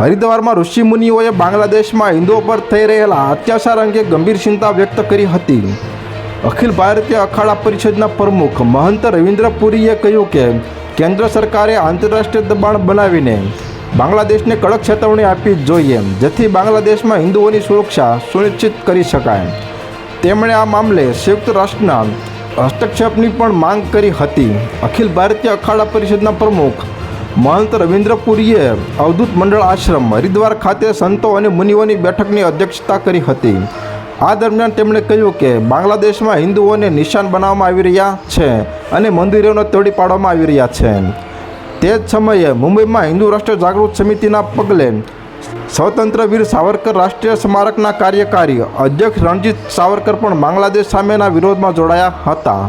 હરિદ્વારમાં ઋષિમુનિઓએ બાંગ્લાદેશમાં હિન્દુઓ પર થઈ રહેલા અત્યાચાર અંગે ગંભીર ચિંતા વ્યક્ત કરી હતી. અખિલ ભારતીય અખાડા પરિષદના પ્રમુખ મહંત રવિન્દ્ર પુરીએ કહ્યું કે, કેન્દ્ર સરકારે આંતરરાષ્ટ્રીય દબાણ બનાવીને બાંગ્લાદેશને કડક ચેતવણી આપવી જોઈએ, જેથી બાંગ્લાદેશમાં હિન્દુઓની સુરક્ષા સુનિશ્ચિત કરી શકાય. તેમણે આ મામલે સંયુક્ત રાષ્ટ્રના હસ્તક્ષેપની પણ માંગ કરી હતી. અખિલ ભારતીય અખાડા પરિષદના પ્રમુખ મહંત રવિન્દ્ર પુરીએ અવધૂત મંડળ આશ્રમ, હરિદ્વાર ખાતે સંતો અને મુનિઓની બેઠકની અધ્યક્ષતા કરી હતી. આ દરમિયાન તેમણે કહ્યું કે, બાંગ્લાદેશમાં હિન્દુઓને નિશાન બનાવવામાં આવી રહ્યા છે અને મંદિરોને તોડી પાડવામાં આવી રહ્યા છે. તે જ સમયે મુંબઈમાં હિન્દુ રાષ્ટ્ર જાગૃત સમિતિના પગલે સ્વતંત્ર વીર સાવરકર રાષ્ટ્રીય સ્મારકના કાર્યકારી અધ્યક્ષ રણજીત સાવરકર પણ બાંગ્લાદેશ સામેના વિરોધમાં જોડાયા હતા.